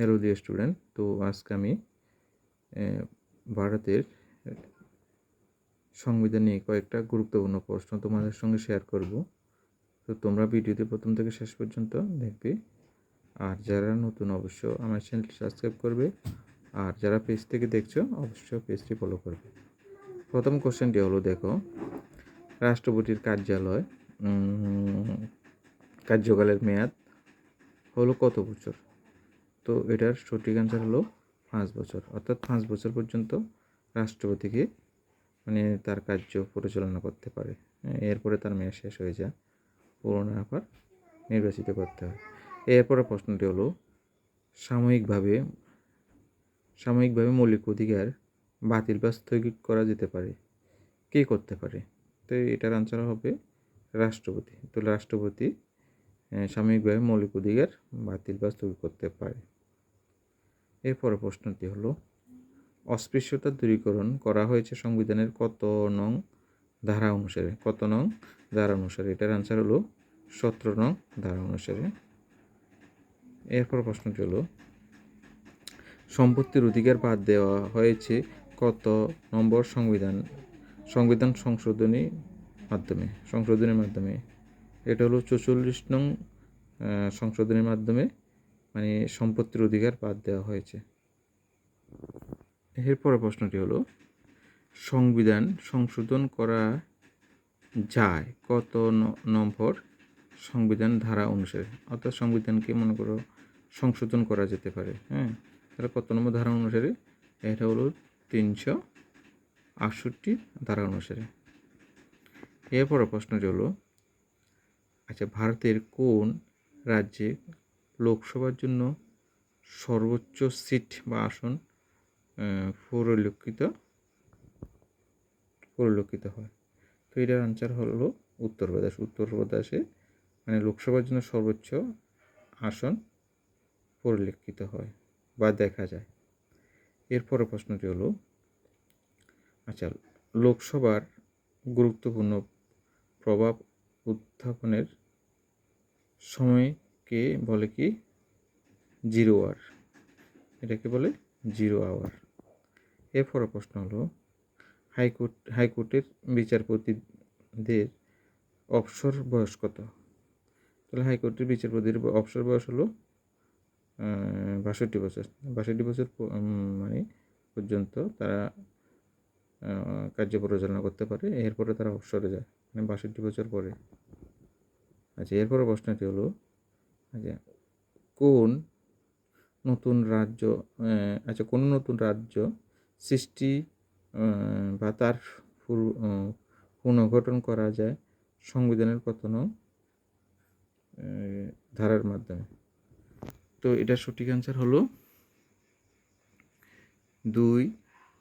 Hello dear student তো আজকে আমি ভারতের সংবিধান নিয়ে কয়েকটা গুরুত্বপূর্ণ প্রশ্ন তোমাদের সঙ্গে শেয়ার করব। তো তোমরা ভিডিওটি প্রথম থেকে শেষ পর্যন্ত দেখবে। আর যারা নতুন অবশ্য আমার চ্যানেলটি সাবস্ক্রাইব করবে। আর যারা পেজ থেকে দেখছ, অবশ্যই পেজটি ফলো করবে। প্রথম কোশ্চেনটি হলো, দেখো, রাষ্ট্রপতির কার্যালয় কার্যকালের মেয়াদ হলো কত বছর? তো এটার সঠিক অ্যান্সার হলো পাঁচ বছর। অর্থাৎ পাঁচ বছর পর্যন্ত রাষ্ট্রপতিকে মানে তার কার্য পরিচালনা করতে পারে। এরপরে তার মেয়াদ শেষ হয়ে যায়। পুরনো আবার নির্বাচিত করতে হয়। এরপরে প্রশ্নটি হলো, সাময়িকভাবে সাময়িকভাবে মৌলিক অধিকার বাতিল বা স্থগিত করা যেতে পারে। কে করতে পারে? তো এটার আনসার হবে রাষ্ট্রপতি। তো রাষ্ট্রপতি সাময়িকভাবে মৌলিক অধিকার বাতিল বা স্থগিত করতে পারে। এরপরে প্রশ্নটি হলো, অস্পৃশ্যতা দূরীকরণ করা হয়েছে সংবিধানের কত নং ধারা অনুসারে, কত নং ধারা অনুসারে? এটার আনসার হলো সতেরো নং ধারা অনুসারে। এরপর প্রশ্নটি হলো, সম্পত্তির অধিকার বাদ দেওয়া হয়েছে কত নম্বর সংবিধান সংবিধান সংশোধনী মাধ্যমে, সংশোধনের মাধ্যমে? এটা হলো চৌচল্লিশ নং সংশোধনের মাধ্যমে মানে সম্পত্তির অধিকার বাদ দেওয়া হয়েছে। এরপরে প্রশ্নটি হলো, সংবিধান সংশোধন করা যায় কত নম্বর সংবিধান ধারা অনুসারে? অর্থাৎ সংবিধানকে মনে করো সংশোধন করা যেতে পারে হ্যাঁ? তাহলে কত নম্বর ধারা অনুসারে? এটা হলো তিনশো আটষট্টি ধারা অনুসারে। এরপরে প্রশ্নটি হলো আচ্ছা ভারতের কোন রাজ্যে লোকসভার জন্য সর্বোচ্চ সিট বা আসন পরিলক্ষিত পরিলক্ষিত হয়। তো এটার আনসার হলো উত্তরপ্রদেশ উত্তরপ্রদেশে মানে লোকসভার জন্য সর্বোচ্চ আসন পরিলক্ষিত হয় বা দেখা যায়। এরপরে প্রশ্নটি হলো আচ্ছা লোকসভার গুরুত্বপূর্ণ প্রভাব উত্থাপনের সময়কে বলে কি? জিরো আওয়ার এটাকে বলে জিরো আওয়ার এরপরে প্রশ্ন হলো, হাইকোর্ট, হাইকোর্টের বিচারপতিদের অবসর বয়স কত? তাহলে হাইকোর্টের বিচারপতির অবসর বয়স হলো বাষট্টি বছর। বাষট্টি বছর মানে পর্যন্ত তারা কার্য পরিচালনা করতে পারে, এরপরে তারা অবসরে যায় মানে বাষট্টি বছর পরে। আচ্ছা এরপরে প্রশ্নটি হলো আচ্ছা কোন নতুন রাজ্য আচ্ছা কোন নতুন রাজ্য সৃষ্টি বা তার পুনর্গঠন করা যায় সংবিধানের কত নং আহ, ধারার মাধ্যমে? তো এটার সঠিক অ্যান্সার হলো দুই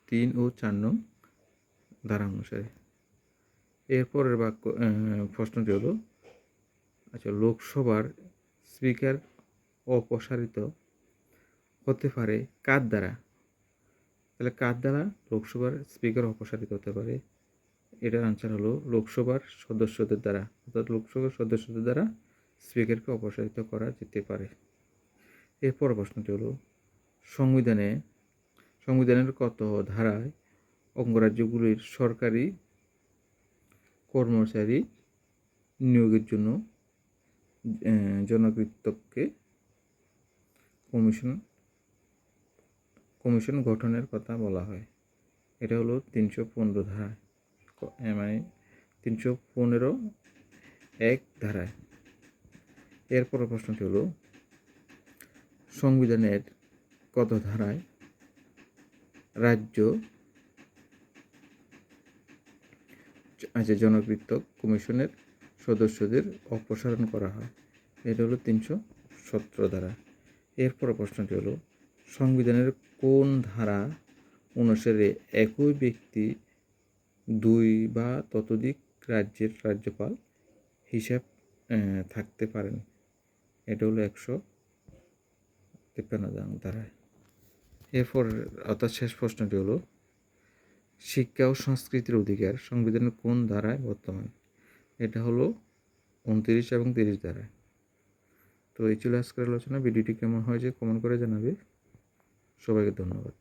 তিন ও চার নং ধারা অনুসারে। এরপরের বাক্য প্রশ্নটি হলো আচ্ছা লোকসভার স্পিকার অপসারিত হতে পারে কার দ্বারা। তাহলে কার দ্বারা লোকসভার স্পিকার অপসারিত হতে পারে। এটার আনসার হলো লোকসভার সদস্যদের দ্বারা, অর্থাৎ লোকসভার সদস্যদের দ্বারা স্পিকারকে অপসারিত করা যেতে পারে। এরপর প্রশ্নটি হলো, সংবিধানে, সংবিধানের কত ধারায় অঙ্গরাজ্যগুলির সরকারি কর্মচারী নিয়োগের জন্য জনকৃতককে কমিশন কমিশন গঠনের কথা বলা হয়। এটা হলো তিনশো পনেরো ধারায়। মানে তিনশো পনেরো এক ধারায়। এরপর প্রশ্নটি হলো, সংবিধানের কত ধারায় রাজ্য আচ্ছা জনকৃত কমিশনের সদস্যদের অপসারণ করা হয়। এটা হলো তিনশো সতেরো ধারা। এরপর প্রশ্নটি হলো, সংবিধানের কোন ধারা অনুসারে একই ব্যক্তি দুই বা ততোধিক রাজ্যের রাজ্যপাল হিসাব থাকতে পারেন? এটা হলো একশো তিপ্পান্ন ধারায় এরপর অর্থাৎ শেষ প্রশ্নটি হলো, শিক্ষা ও সংস্কৃতির অধিকার সংবিধানের কোন ধারায় বর্তমান? এটা হলো উনত্রিশ এবং তিরিশ তো তো এই ছিল আজকের আলোচনা। ভিডিওটি কেমন হয়েছে কমেন্ট করে জানাবে। সবাইকে ধন্যবাদ।